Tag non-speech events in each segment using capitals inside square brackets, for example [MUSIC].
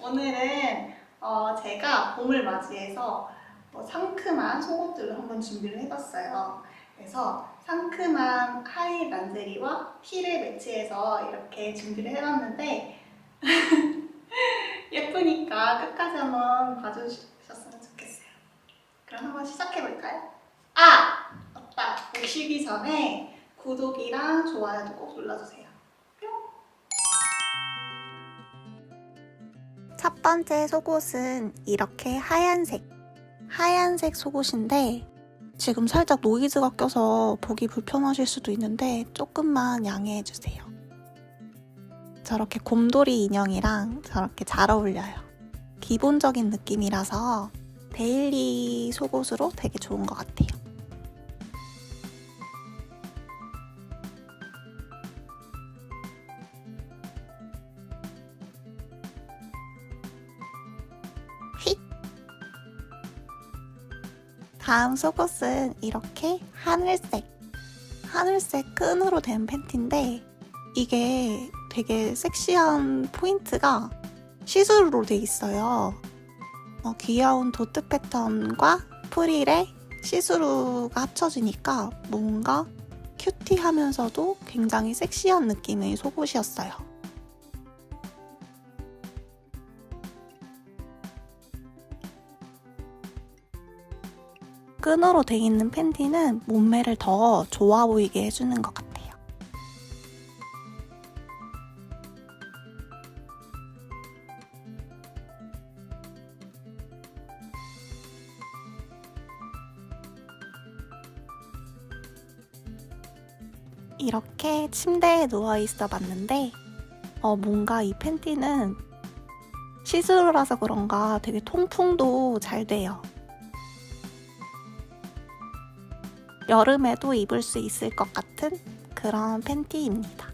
오늘은 어, 제가 봄을 맞이해서 뭐 상큼한 속옷들을 한번 준비를 해봤어요. 그래서 상큼한 하이 란제리와 티를 매치해서 이렇게 준비를 해봤는데 [LAUGHS] 예쁘니까 끝까지 한번 봐주셨으면 좋겠어요. 그럼 한번 시작해볼까요? 아! 맞다! 보시기 전에 구독이랑 좋아요도 꼭 눌러주세요. 첫 번째 속옷은 이렇게 하얀색 하얀색 속옷인데 지금 살짝 노이즈가 껴서 보기 불편하실 수도 있는데 조금만 양해해 주세요. 저렇게 곰돌이 인형이랑 저렇게 잘 어울려요. 기본적인 느낌이라서 데일리 속옷으로 되게 좋은 것 같아요. 다음 속옷은 이렇게 하늘색, 하늘색 끈으로 된 팬티인데 이게 되게 섹시한 포인트가 시스루로 돼 있어요. 어, 귀여운 도트 패턴과 프릴의 시스루가 합쳐지니까 뭔가 큐티하면서도 굉장히 섹시한 느낌의 속옷이었어요. 끈으로 돼 있는 팬티는 몸매를 더 좋아 보이게 해주는 것 같아요. 이렇게 침대에 누워 있어 봤는데, 어, 뭔가 이 팬티는 시스루라서 그런가 되게 통풍도 잘 돼요. 여름에도 입을 수 있을 것 같은 그런 팬티입니다.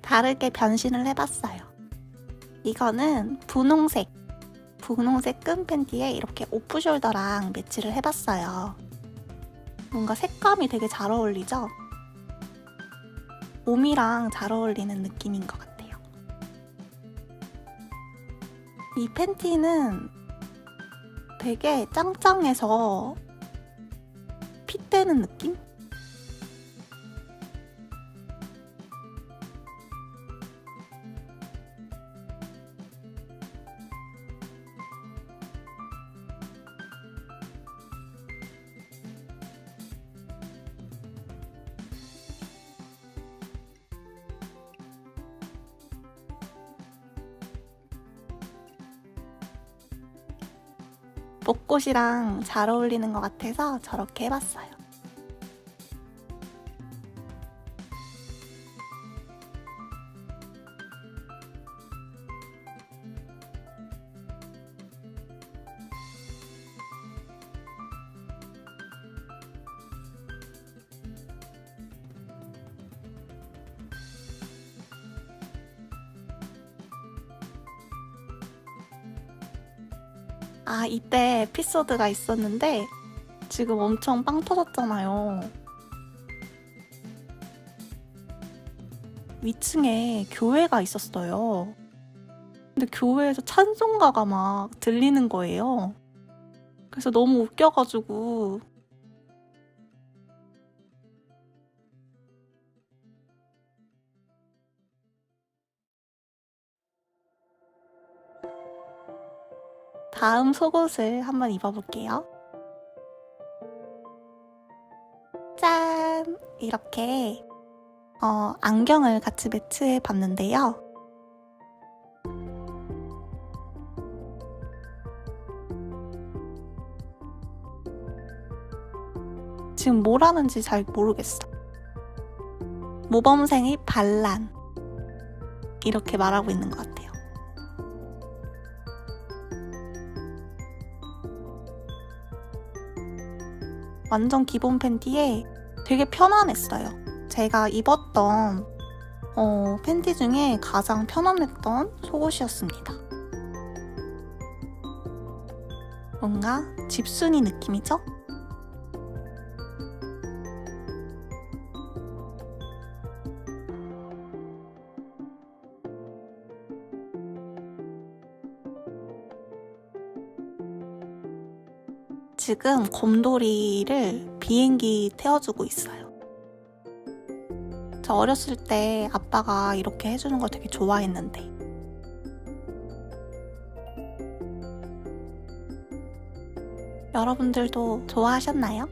다르게 변신을 해봤어요. 이거는 분홍색, 분홍색 끈 팬티에 이렇게 오프숄더랑 매치를 해봤어요. 뭔가 색감이 되게 잘 어울리죠? 몸이랑 잘 어울리는 느낌인 것 같아요. 이 팬티는 되게 짱짱해서 핏대는 느낌? 벚꽃이랑 잘 어울리는 것 같아서 저렇게 해봤어요. 아, 이때 에피소드가 있었는데 지금 엄청 빵 터졌잖아요. 위층에 교회가 있었어요. 근데 교회에서 찬송가가 막 들리는 거예요. 그래서 너무 웃겨가지고 다음 속옷을 한번 입어볼게요. 짠! 이렇게 어, 안경을 같이 매치해 봤는데요. 지금 뭘 하는지 잘 모르겠어. 모범생의 반란. 이렇게 말하고 있는 것 같아요. 완전 기본 팬티에 되게 편안했어요. 제가 입었던 어, 팬티 중에 가장 편안했던 속옷이었습니다. 뭔가 집순이 느낌이죠? 지금 곰돌이를 비행기 태워주고 있어요. 저 어렸을 때 아빠가 이렇게 해주는 걸 되게 좋아했는데. 여러분들도 좋아하셨나요?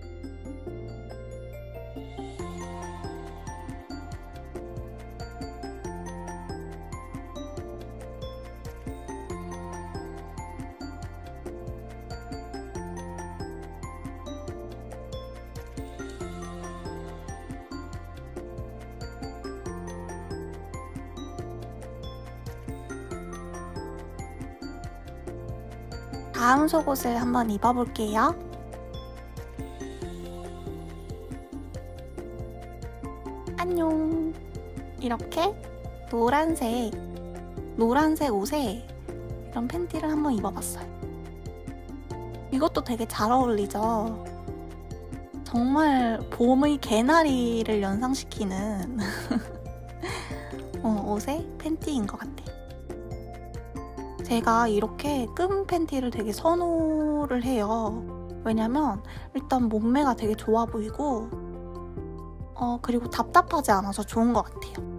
다음 속옷을 한번 입어볼게요. 안녕. 이렇게 노란색, 노란색 옷에 이런 팬티를 한번 입어봤어요. 이것도 되게 잘 어울리죠? 정말 봄의 개나리를 연상시키는 [LAUGHS] 어, 옷의 팬티인 것 같아요. 제가 이렇게 끈 팬티를 되게 선호를 해요. 왜냐면 일단 몸매가 되게 좋아 보이고 어 그리고 답답하지 않아서 좋은 것 같아요.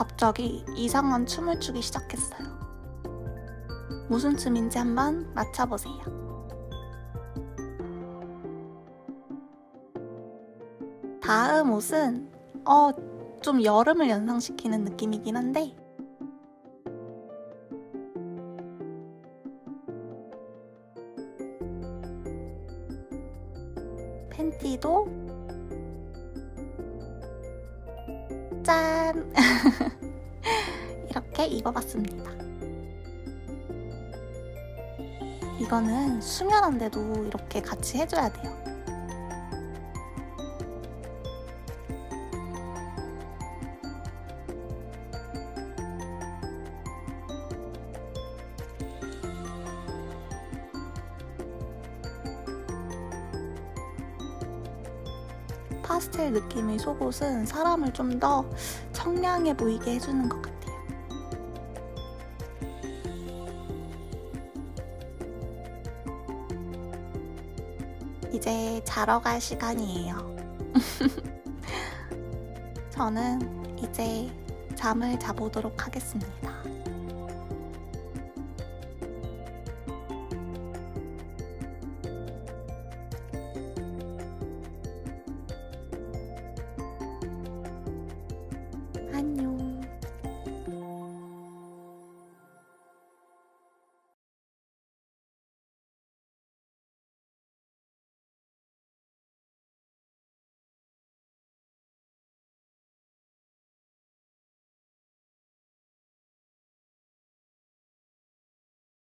갑자기 이상한 춤을 추기 시작했어요. 무슨 춤인지 한번 맞춰보세요. 다음 옷은 어, 좀 여름을 연상시키는 느낌이긴 한데 팬티도 짠! [LAUGHS] 이렇게 입어봤습니다. 이거는 수면한데도 이렇게 같이 해줘야 돼요. 파스텔 느낌의 속옷은 사람을 좀 더 청량해 보이게 해주는 것 같아요. 이제 자러 갈 시간이에요. [LAUGHS] 저는 이제 잠을 자보도록 하겠습니다.